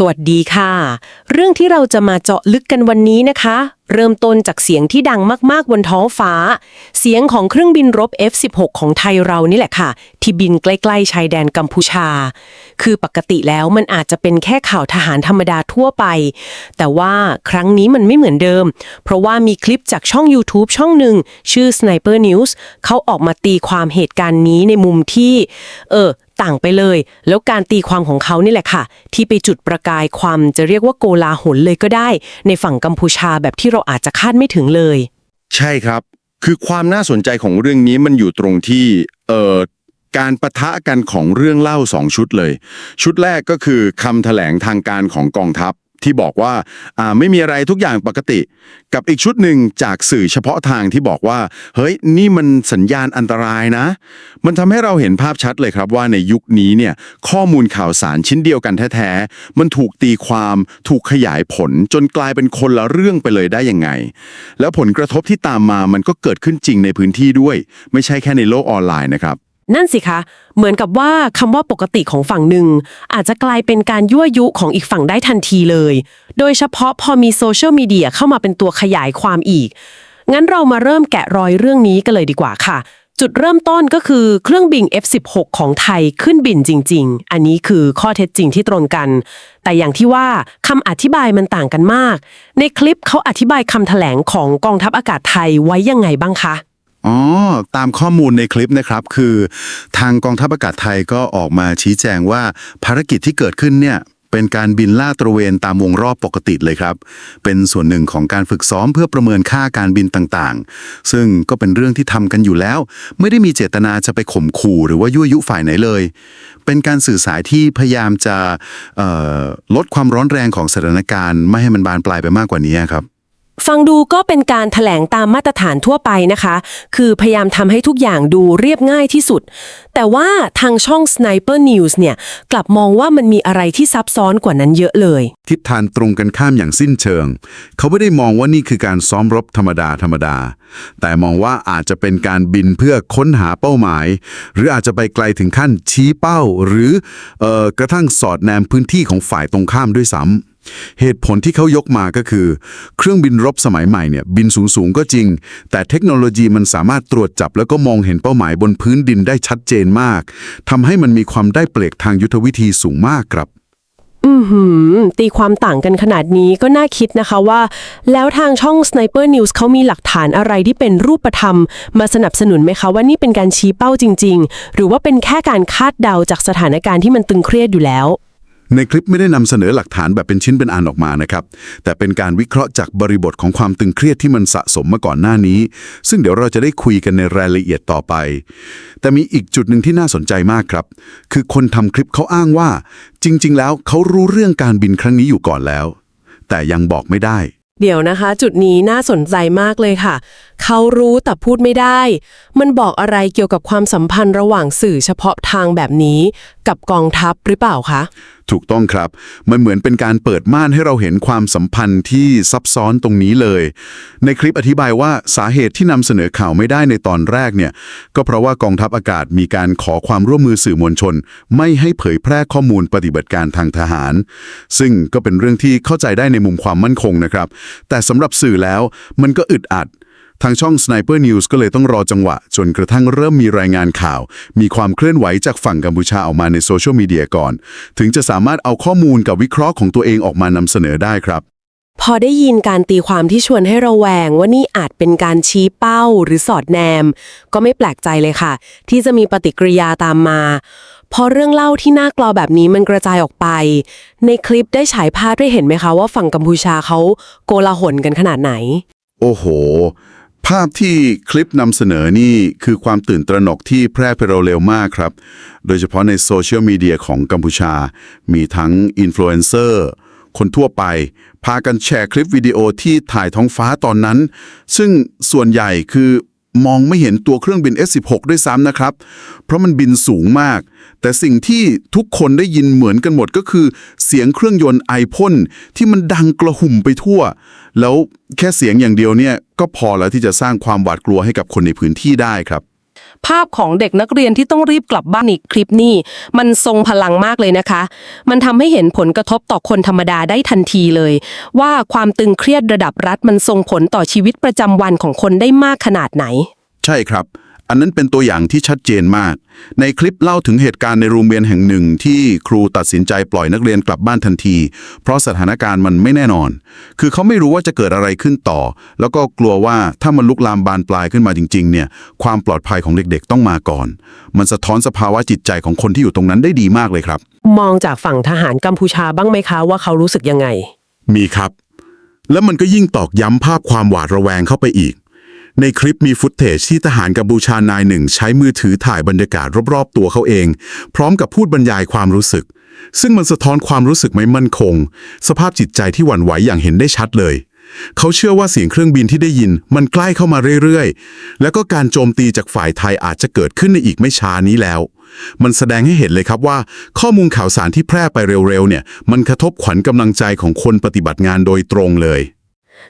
สวัสดีค่ะ เรื่องที่เราจะมาเจาะลึกกันวันนี้นะคะ เริ่มต้นจากเสียงที่ดังมากๆบนท้องฟ้า เสียงของเครื่องบินรบ F16 ของไทยเรานี่แหละค่ะ ที่บินใกล้ๆชายแดนกัมพูชา คือปกติแล้วมันอาจจะเป็นแค่ข่าวทหารธรรมดาทั่วไป แต่ว่าครั้งนี้มันไม่เหมือนเดิม เพราะว่ามีคลิปจากช่อง YouTube ช่องหนึ่งชื่อ Sniper News เขาออกมาตีความเหตุการณ์นี้ในมุมที่ เออ ต่างไปเลย แล้วการตีความของเขานี่แหละค่ะ ที่ไปจุดประกายความจะเรียกว่าโกลาหลเลยก็ได้ ในฝั่งกัมพูชาแบบที่เราอาจจะคาดไม่ถึงเลย ใช่ครับ คือความน่าสนใจของเรื่องนี้มันอยู่ตรงที่เอ่อการประทะกันของเรื่องเล่าสองชุดเลย ชุดแรกก็คือคำแถลงทางการของกองทัพ ที่บอกว่าอ่าไม่มีอะไรทุกอย่างปกติ กับอีกชุดหนึ่งจากสื่อเฉพาะทางที่บอกว่า เฮ้ยนี่มันสัญญาณอันตรายนะ มันทำให้เราเห็นภาพชัดเลยครับว่าในยุคนี้เนี่ยข้อมูลข่าวสารชิ้นเดียวกันแท้ๆ มันถูกตีความถูกขยายผลจนกลายเป็นคนละเรื่องไปเลยได้ยังไง แล้วผลกระทบที่ตามมามันก็เกิดขึ้นจริงในพื้นที่ด้วย ไม่ใช่แค่ในโลกออนไลน์นะครับ นั่นสิคะ เหมือนกับว่าคำว่าปกติของฝั่งหนึ่ง อาจจะกลายเป็นการยั่วยุของอีกฝั่งได้ทันทีเลย โดยเฉพาะพอมีโซเชียลมีเดียเข้ามาเป็นตัวขยายความอีก งั้นเรามาเริ่มแกะรอยเรื่องนี้กันเลยดีกว่าค่ะ จุดเริ่มต้นก็คือเครื่องบิน F16 ของไทยขึ้นบินจริง ๆ อันนี้คือข้อเท็จจริงที่ตรงกัน แต่อย่างที่ว่าคำอธิบายมันต่างกันมาก ในคลิปเขาอธิบายคำแถลงของกองทัพอากาศไทยไว้ยังไงบ้างคะ อ๋อ ตามข้อมูลในคลิปนะครับ คือ ทางกองทัพอากาศไทยก็ออกมาชี้แจงว่าภารกิจที่เกิดขึ้นเนี่ย เป็นการบินล่าตระเวนตามวงรอบปกติเลยครับ เป็นส่วนหนึ่งของการฝึกซ้อมเพื่อประเมินค่าการบินต่างๆ ซึ่งก็เป็นเรื่องที่ทำกันอยู่แล้ว ไม่ได้มีเจตนาจะไปข่มขู่หรือว่ายั่วยุฝ่ายไหนเลย เป็นการสื่อสารที่พยายามจะลดความร้อนแรงของสถานการณ์ ไม่ให้มันบานปลายไปมากกว่านี้ครับ ฟังดูก็เป็นการถแถลงตามมาตรฐานทั่วไปนะคะ คือพยายามทำให้ทุกอย่างดูเรียบง่ายที่สุด แต่ว่าทางช่อง Sniper News เนี่ย กลับมองว่ามันมีอะไรที่ซับซ้อนกว่านั้นเยอะเลย ทิศทางตรงกันข้ามอย่างสิ้นเชิง เขาไม่ได้มองว่านี่คือการซ้อมรบธรรมดาธรรมดา แต่มองว่าอาจจะเป็นการบินเพื่อค้นหาเป้าหมาย หรืออาจจะไปไกลถึงขั้นชี้เป้า หรือเออกระทั่งสอดแนมพื้นที่ของฝ่ายตรงข้ามด้วยซ้ำ เหตุผลที่เขายกมาก็คือ เครื่องบินรบสมัยใหม่เนี่ยบินสูง ๆ ก็จริง แต่เทคโนโลยีมันสามารถตรวจจับ แล้วก็มองเห็นเป้าหมายบนพื้นดินได้ชัดเจนมากทำให้มันมีความได้เปรียบทางยุทธวิธีสูงมากครับอือหือ ตีความต่างกันขนาดนี้ก็น่าคิดนะคะว่า แล้วทางช่อง Sniper News เขามีหลักฐานอะไรที่เป็นรูปธรรม มาสนับสนุนไหมคะว่านี่เป็นการชี้เป้าจริง ๆ หรือว่าเป็นแค่การคาดเดาจากสถานการณ์ที่มันตึงเครียดอยู่แล้ว ในคลิปไม่ได้นำเสนอหลักฐานแบบเป็นชิ้นเป็นอันออกมานะครับ แต่เป็นการวิเคราะห์จากบริบทของความตึงเครียดที่มันสะสมมาก่อนหน้านี้ ซึ่งเดี๋ยวเราจะได้คุยกันในรายละเอียดต่อไป แต่มีอีกจุดหนึ่งที่น่าสนใจมากครับ คือคนทำคลิปเขาอ้างว่า จริง ๆ แล้วเขารู้เรื่องการบินครั้งนี้อยู่ก่อนแล้ว แต่ยังบอกไม่ได้ เดี๋ยวนะคะ จุดนี้น่าสนใจมากเลยค่ะ เขารู้แต่พูดไม่ได้ มันบอกอะไรเกี่ยวกับความสัมพันธ์ระหว่างสื่อเฉพาะทางแบบนี้ กับกองทัพหรือเปล่าคะ ถูกต้องครับ มันเหมือนเป็นการเปิดม่านให้เราเห็นความสัมพันธ์ที่ซับซ้อนตรงนี้เลย ในคลิปอธิบายว่าสาเหตุที่นำเสนอข่าวไม่ได้ในตอนแรกเนี่ย ก็เพราะว่ากองทัพอากาศมีการขอความร่วมมือสื่อมวลชน ไม่ให้เผยแพร่ข้อมูลปฏิบัติการทางทหาร ซึ่งก็เป็นเรื่องที่เข้าใจได้ในมุมความมั่นคงนะครับ แต่สำหรับสื่อแล้วมันก็อึดอัด ทางช่อง Sniper News ก็เลยต้องรอจังหวะ จนกระทั่งเริ่มมีรายงานข่าว มีความเคลื่อนไหวจากฝั่งกัมพูชาออกมาในโซเชียลมีเดียก่อน ถึงจะสามารถเอาข้อมูลกับวิเคราะห์ของตัวเองออกมานำเสนอได้ครับ พอได้ยินการตีความที่ชวนให้ระแวงว่านี่อาจเป็นการชี้เป้าหรือสอดแนม ก็ไม่แปลกใจเลยค่ะ ที่จะมีปฏิกิริยาตามมาพอเรื่องเล่าที่น่ากลัวแบบนี้มันกระจายออกไป ในคลิปได้ฉายภาพได้เห็นไหมคะว่าฝั่งกัมพูชาเขาโกลาหลกันขนาดไหน โอ้โห ภาพที่คลิปนำเสนอนี่คือความตื่นตระหนกที่แพร่ไปเร็วมากครับ โดยเฉพาะในโซเชียลมีเดียของกัมพูชา มีทั้งอินฟลูเอนเซอร์คนทั่วไป พากันแชร์คลิปวิดีโอที่ถ่ายท้องฟ้าตอนนั้น ซึ่งส่วนใหญ่คือ มองไม่เห็นตัวเครื่องบิน S16 ด้วยซ้ำนะครับ เพราะมันบินสูงมาก แต่สิ่งที่ทุกคนได้ยินเหมือนกันหมดก็คือ เสียงเครื่องยนต์ไอพ่นที่มันดังกระหึ่มไปทั่ว แล้วแค่เสียงอย่างเดียวเนี่ยก็พอแล้วที่จะสร้างความหวาดกลัวให้กับคนในพื้นที่ได้ครับ ภาพของเด็กนักเรียนที่ต้องรีบกลับบ้านอีกคลิปนี้ มันทรงพลังมากเลยนะคะ มันทำให้เห็นผลกระทบต่อคนธรรมดาได้ทันทีเลย ว่าความตึงเครียดระดับรัฐมันส่งผลต่อชีวิตประจำวันของคนได้มากขนาดไหน ใช่ครับ อันนั้นเป็นตัวอย่างที่ชัดเจนมาก ในคลิปเล่าถึงเหตุการณ์ในโรงเรียนแห่งหนึ่งที่ครูตัดสินใจปล่อยนักเรียนกลับบ้านทันที เพราะสถานการณ์มันไม่แน่นอน คือเขาไม่รู้ว่าจะเกิดอะไรขึ้นต่อ แล้วก็กลัวว่าถ้ามันลุกลามบานปลายขึ้นมาจริงๆ เนี่ย ความปลอดภัยของเด็กๆ ต้องมาก่อน มันสะท้อนสภาวะจิตใจของคนที่อยู่ตรงนั้นได้ดีมากเลยครับ มองจากฝั่งทหารกัมพูชาบ้างไหมคะว่าเขารู้สึกยังไง มีครับ แล้วมันก็ยิ่งตอกย้ำภาพความหวาดระแวงเข้าไปอีก ในคลิปมีฟุตเทจที่ทหารกัมพูชานายหนึ่ง ใช้มือถือถ่ายบรรยากาศรอบๆ ตัวเขาเอง พร้อมกับพูดบรรยายความรู้สึก ซึ่งมันสะท้อนความรู้สึกไม่มั่นคง สภาพจิตใจที่หวั่นไหวอย่างเห็นได้ชัดเลย เขาเชื่อว่าเสียงเครื่องบินที่ได้ยินมันใกล้เข้ามาเรื่อยๆ แล้วก็การโจมตีจากฝ่ายไทยอาจจะเกิดขึ้นในอีกไม่ช้านี้แล้ว มันแสดงให้เห็นเลยครับว่า ข้อมูลข่าวสารที่แพร่ไปเร็วๆเนี่ยมันกระทบขวัญกำลังใจของคนปฏิบัติงานโดยตรงเลย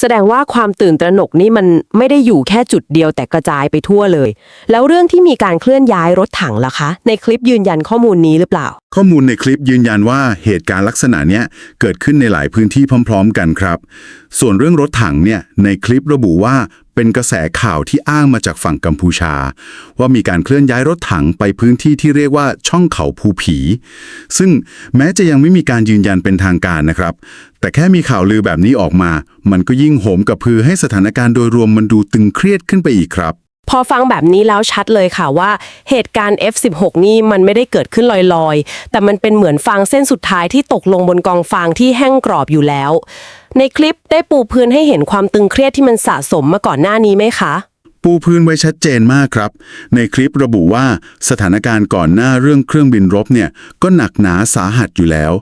แสดงว่าความตื่นตระหนกนี่มันไม่ได้อยู่แค่จุดเดียวแต่กระจายไปทั่วเลย แล้วเรื่องที่มีการเคลื่อนย้ายรถถังล่ะคะ ในคลิปยืนยันข้อมูลนี้หรือเปล่า ข้อมูลในคลิปยืนยันว่าเหตุการณ์ลักษณะเนี้ยเกิดขึ้นในหลายพื้นที่พร้อม ๆ กันครับ ส่วนเรื่องรถถังเนี่ยในคลิประบุว่า เป็นกระแสข่าวที่อ้างมาจากฝั่งกัมพูชา ว่ามีการเคลื่อนย้ายรถถังไปพื้นที่ที่เรียกว่าช่องเขาภูผี ซึ่งแม้จะยังไม่มีการยืนยันเป็นทางการนะครับ แต่แค่มีข่าวลือแบบนี้ออกมา มันก็ยิ่งโหมกับพือให้สถานการณ์โดยรวมมันดูตึงเครียดขึ้นไปอีกครับ พอฟังแบบนี้แล้วชัดเลยค่ะว่าเหตุการณ์ F16 นี่มันไม่ได้เกิดขึ้นลอยๆ แต่มันเป็นเหมือนฟางเส้นสุดท้ายที่ตกลงบนกองฟางที่แห้งกรอบอยู่แล้ว ในคลิปได้ปูพื้นให้เห็นความตึงเครียดที่มันสะสมมาก่อนหน้านี้ไหมคะ ปูพื้นไว้ชัดเจนมากครับ ในคลิประบุว่าสถานการณ์ก่อนหน้าเรื่องเครื่องบินรบเนี่ยก็หนักหนาสาหัสอยู่แล้ว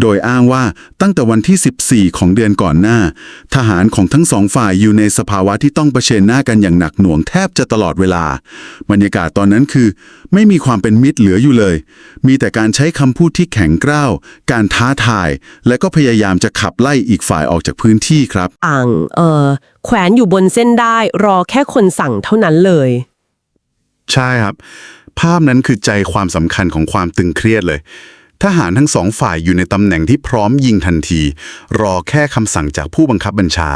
โดยอ้างว่าตั้งแต่วันที่ 14 ของเดือนก่อนหน้า ทหารของทั้งสองฝ่ายอยู่ในสภาวะที่ต้องเผชิญหน้ากันอย่างหนักหน่วงแทบจะตลอดเวลา บรรยากาศตอนนั้นคือ ไม่มีความเป็นมิตรเหลืออยู่เลย มีแต่การใช้คำพูดที่แข็งกร้าว การท้าทาย และก็พยายามจะขับไล่อีกฝ่ายออกจากพื้นที่ครับ อ่างเอ่อแขวนอยู่บนเส้นได้รอแค่คนสั่งเท่านั้นเลย ใช่ครับ ภาพนั้นคือใจความสำคัญของความตึงเครียดเลย ทหารทั้งสองฝ่ายอยู่ในตำแหน่งที่พร้อมยิงทันที รอแค่คำสั่งจากผู้บังคับบัญชา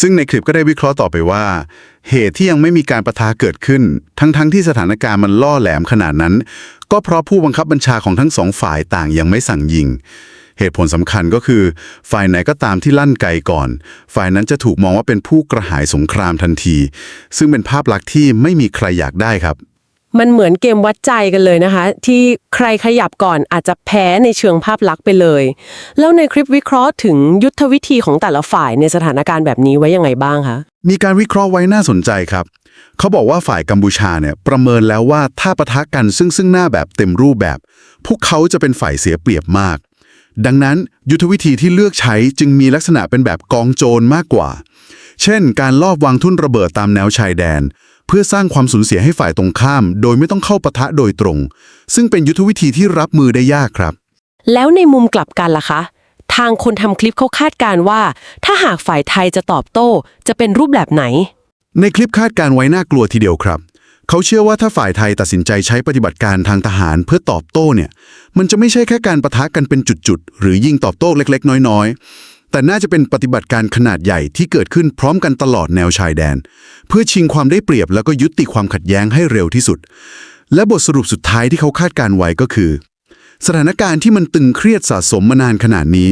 ซึ่งในคลิปก็ได้วิเคราะห์ต่อไปว่า เหตุที่ยังไม่มีการประทะเกิดขึ้น ทั้งๆทที่สถานการณ์มันล่อแหลมขนาดนั้น ก็เพราะผู้บังคับบัญชาของทั้งสองฝ่ายต่างยังไม่สั่งยิง เหตุผลสำคัญก็คือ ฝ่ายไหนก็ตามที่ลั่นไกก่อน ฝ่ายนั้นจะถูกมองว่าเป็นผู้กระหายสงครามทันที ซึ่งเป็นภาพลักษณ์ที่ไม่มีใครอยากได้ครับ มันเหมือนเกมวัดใจกันเลยนะคะ ที่ใครขยับก่อนอาจจะแพ้ในเชิงภาพลักษณ์ไปเลย แล้วในคลิปวิเคราะห์ถึงยุทธวิธีของแต่ละฝ่ายในสถานการณ์แบบนี้ไว้ยังไงบ้างคะมีการวิเคราะห์ไว้น่าสนใจครับ เขาบอกว่าฝ่ายกัมพูชาเนี่ยประเมินแล้วว่าถ้าปะทะกันซึ่งซึ่งหน้าแบบเต็มรูปแบบ พวกเขาจะเป็นฝ่ายเสียเปรียบมาก ดังนั้นยุทธวิธีที่เลือกใช้จึงมีลักษณะเป็นแบบกองโจรมากกว่า เช่น การลอบวางทุ่นระเบิดตามแนวชายแดน เพื่อสร้างความสูญเสียให้ฝ่ายตรงข้าม โดยไม่ต้องเข้าปะทะโดยตรง ซึ่งเป็นยุทธวิธีที่รับมือได้ยากครับ แล้วในมุมกลับกันล่ะคะ ทางคนทำคลิปเขาคาดการณ์ว่า ถ้าหากฝ่ายไทยจะตอบโต้ จะเป็นรูปแบบไหน ในคลิปคาดการไว้น่ากลัวทีเดียวครับ เขาเชื่อว่าถ้าฝ่ายไทยตัดสินใจใช้ปฏิบัติการทางทหารเพื่อตอบโต้เนี่ย มันจะไม่ใช่แค่การประทะกันเป็นจุดๆ หรือยิงตอบโต้เล็ก ๆ น้อยๆ แต่น่าจะเป็นปฏิบัติการขนาดใหญ่ที่เกิดขึ้นพร้อมกันตลอดแนวชายแดน เพื่อชิงความได้เปรียบแล้วก็ยุติความขัดแย้งให้เร็วที่สุด และบทสรุปสุดท้ายที่เขาคาดการไว้ก็คือ สถานการณ์ที่มันตึงเครียดสะสมมานานขนาดนี้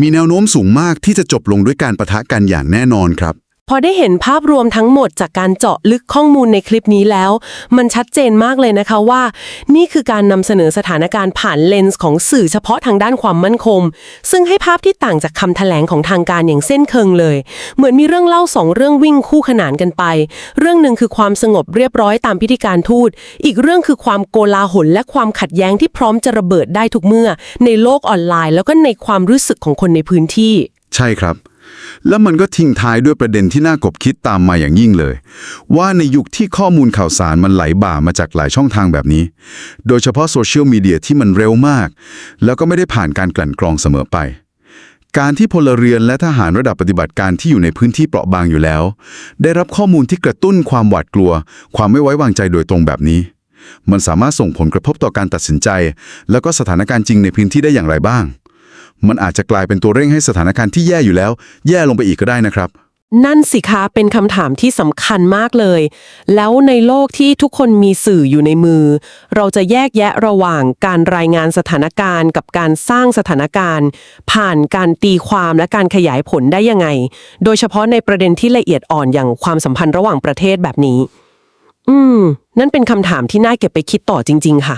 มีแนวโน้มสูงมากที่จะจบลงด้วยการประทะกันอย่างแน่นอนครับ พอได้เห็นภาพรวมทั้งหมดจากการเจาะลึกข้อมูลในคลิปนี้แล้ว มันชัดเจนมากเลยนะคะว่า นี่คือการนำเสนอสถานการณ์ผ่านเลนส์ของสื่อเฉพาะทางด้านความมั่นคง ซึ่งให้ภาพที่ต่างจากคำแถลงของทางการอย่างเส้นเคิงเลย เหมือนมีเรื่องเล่าสองเรื่องวิ่งคู่ขนานกันไป เรื่องหนึ่งคือความสงบเรียบร้อยตามพิธีการทูต อีกเรื่องคือความโกลาหลและความขัดแย้งที่พร้อมจะระเบิดได้ทุกเมื่อ ในโลกออนไลน์ แล้วก็ในความรู้สึกของคนในพื้นที่ ใช่ครับ แล้วมันก็ทิ้งท้ายด้วยประเด็นที่น่ากบคิดตามมาอย่างยิ่งเลย ว่าในยุคที่ข้อมูลข่าวสารมันไหลบ่ามาจากหลายช่องทางแบบนี้ โดยเฉพาะโซเชียลมีเดียที่มันเร็วมาก แล้วก็ไม่ได้ผ่านการกลั่นกรองเสมอไป การที่พลเรือนและทหารระดับปฏิบัติการที่อยู่ในพื้นที่เปราะบางอยู่แล้ว ได้รับข้อมูลที่กระตุ้นความหวาดกลัว ความไม่ไว้วางใจโดยตรงแบบนี้ มันสามารถส่งผลกระทบต่อการตัดสินใจ แล้วก็สถานการณ์จริงในพื้นที่ได้อย่างไรบ้าง มันอาจจะกลายเป็นตัวเร่งให้สถานการณ์ที่แย่อยู่แล้ว แย่ลงไปอีกก็ได้นะครับ นั่นสิคะเป็นคำถามที่สำคัญมากเลย แล้วในโลกที่ทุกคนมีสื่ออยู่ในมือ เราจะแยกแยะระหว่างการรายงานสถานการณ์ กับการสร้างสถานการณ์ ผ่านการตีความและการขยายผลได้ยังไง โดยเฉพาะในประเด็นที่ละเอียดอ่อนอย่างความสัมพันธ์ระหว่างประเทศแบบนี้ อืม นั่นเป็นคำถามที่น่าเก็บไปคิดต่อจริง ๆ ค่ะ